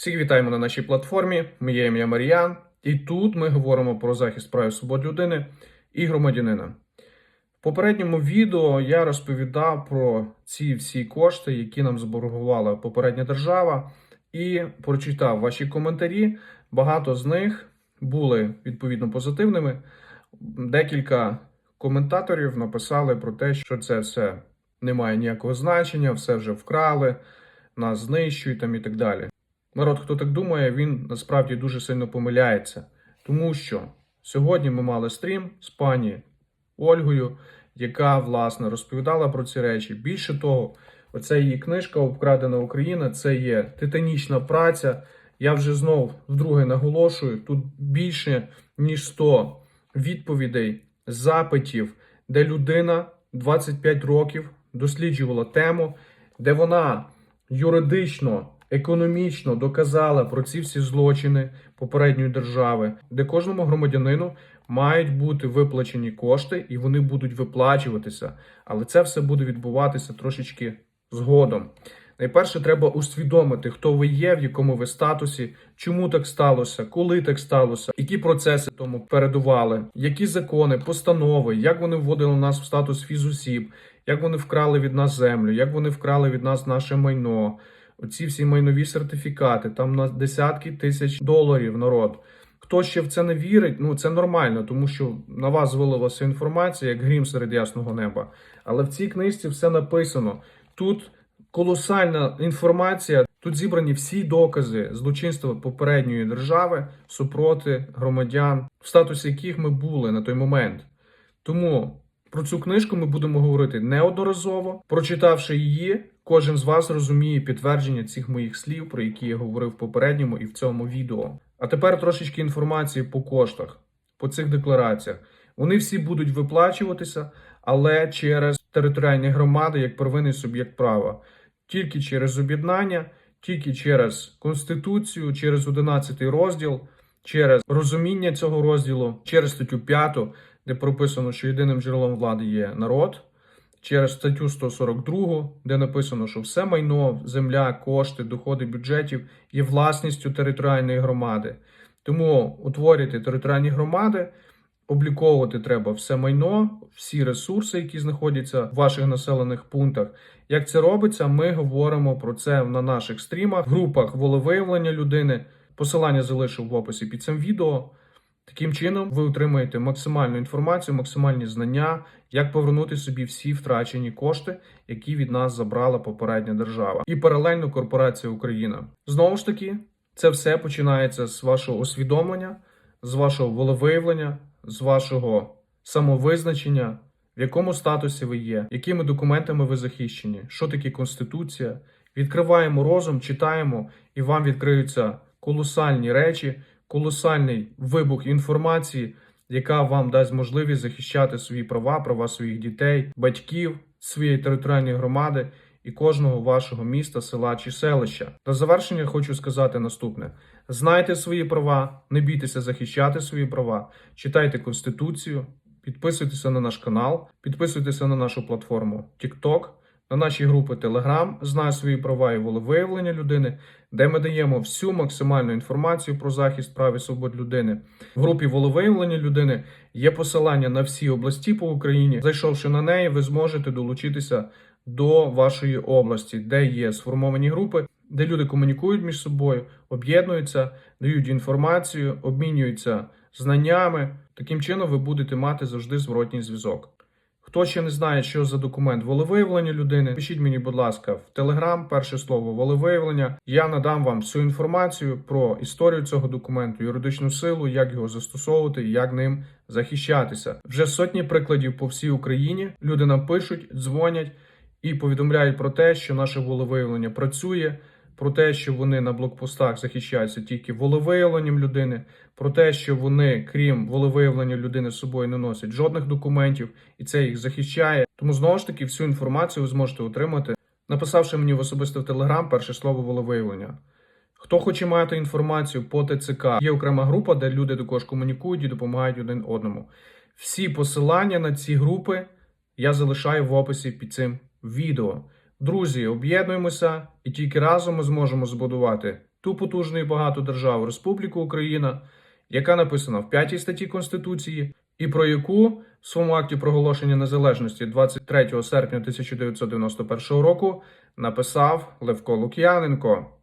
Всіх вітаємо на нашій платформі. Моє ім'я Маріян, і тут ми говоримо про захист прав і свобод людини і громадянина. В попередньому відео я розповідав про ці всі кошти, які нам заборгувала попередня держава, і прочитав ваші коментарі. Багато з них були відповідно позитивними. Декілька коментаторів написали про те, що це все не має ніякого значення, все вже вкрали, нас знищують там і так далі. Народ, хто так думає, він насправді дуже сильно помиляється. Тому що сьогодні ми мали стрім з пані Ольгою, яка власне розповідала про ці речі. Більше того, оця її книжка Обкрадена Україна це є титанічна праця. Я вже знов вдруге наголошую: тут більше ніж 100 відповідей, запитів, де людина 25 років досліджувала тему, де вона юридично, економічно доказала про ці всі злочини попередньої держави, де кожному громадянину мають бути виплачені кошти, і вони будуть виплачуватися. Але це все буде відбуватися трошечки згодом. Найперше, треба усвідомити, хто ви є, в якому ви статусі, чому так сталося, коли так сталося, які процеси тому передували, які закони, постанови, як вони вводили нас в статус фізусіб, як вони вкрали від нас землю, як вони вкрали від нас наше майно. Оці всі майнові сертифікати, там на десятки тисяч доларів народ. Хто ще в це не вірить, ну це нормально, тому що на вас вилилася інформація, як грім серед ясного неба. Але в цій книжці все написано. Тут колосальна інформація. Тут зібрані всі докази злочинства попередньої держави супроти громадян, в статусі яких ми були на той момент. Тому про цю книжку ми будемо говорити неодноразово. Прочитавши її, кожен з вас розуміє підтвердження цих моїх слів, про які я говорив в попередньому і в цьому відео. А тепер трошечки інформації по коштах, по цих деклараціях. Вони всі будуть виплачуватися, але через територіальні громади як первинний суб'єкт права, тільки через об'єднання, тільки через конституцію, через 11 розділ, через розуміння цього розділу, через статтю 5, де прописано, що єдиним джерелом влади є народ. Через статтю 142, де написано, що все майно, земля, кошти, доходи бюджетів є власністю територіальної громади. Тому утворюйте територіальні громади, обліковувати треба все майно, всі ресурси, які знаходяться в ваших населених пунктах. Як це робиться, ми говоримо про це на наших стрімах, групах волевиявлення людини. Посилання залишу в описі під цим відео. Таким чином, ви отримаєте максимальну інформацію, максимальні знання, як повернути собі всі втрачені кошти, які від нас забрала попередня держава, і паралельно корпорація Україна. Знову ж таки, це все починається з вашого усвідомлення, з вашого волевиявлення, з вашого самовизначення, в якому статусі ви є, якими документами ви захищені, що таке конституція. Відкриваємо розум, читаємо, і вам відкриються колосальні речі колосальний вибух інформації, яка вам дасть можливість захищати свої права, права своїх дітей, батьків, своєї територіальної громади і кожного вашого міста, села чи селища. На завершення хочу сказати наступне: знайте свої права, не бійтеся захищати свої права, читайте конституцію, підписуйтеся на наш канал, підписуйтеся на нашу платформу TikTok, на наші групи Telegram, знай свої права і волевиявлення людини, де ми даємо всю максимальну інформацію про захист прав і свобод людини. В групі волевиявлення людини є посилання на всі області по Україні. Зайшовши на неї, ви зможете долучитися до вашої області, де є сформовані групи, де люди комунікують між собою, об'єднуються, дають інформацію, обмінюються знаннями. Таким чином, ви будете мати завжди зворотній зв'язок. Хто ще не знає, що за документ волевиявлення людини, пишіть мені, будь ласка, в Телеграм, перше слово волевиявлення. Я надам вам всю інформацію про історію цього документу, юридичну силу, як його застосовувати як ним захищатися. Вже сотні прикладів по всій Україні. Люди нам пишуть, дзвонять і повідомляють про те, що наше волевиявлення працює. Про те, що вони на блокпостах захищаються тільки волевиявленням людини, про те, що вони, крім волевиявлення людини, з собою не носять жодних документів, і це їх захищає. Тому знову ж таки всю інформацію ви зможете отримати, написавши мені в особисто в Телеграм перше слово волевиявлення. Хто хоче мати інформацію по ТЦК, є окрема група, де люди також комунікують і допомагають один одному. Всі посилання на ці групи я залишаю в описі під цим відео. Друзі, об'єднуємося, і тільки разом ми зможемо збудувати ту потужну і багату державу Республіку Україна, яка написана в 5 статті Конституції, і про яку в своєму акті проголошення незалежності 23 серпня 1991 року написав Левко Лук'яненко.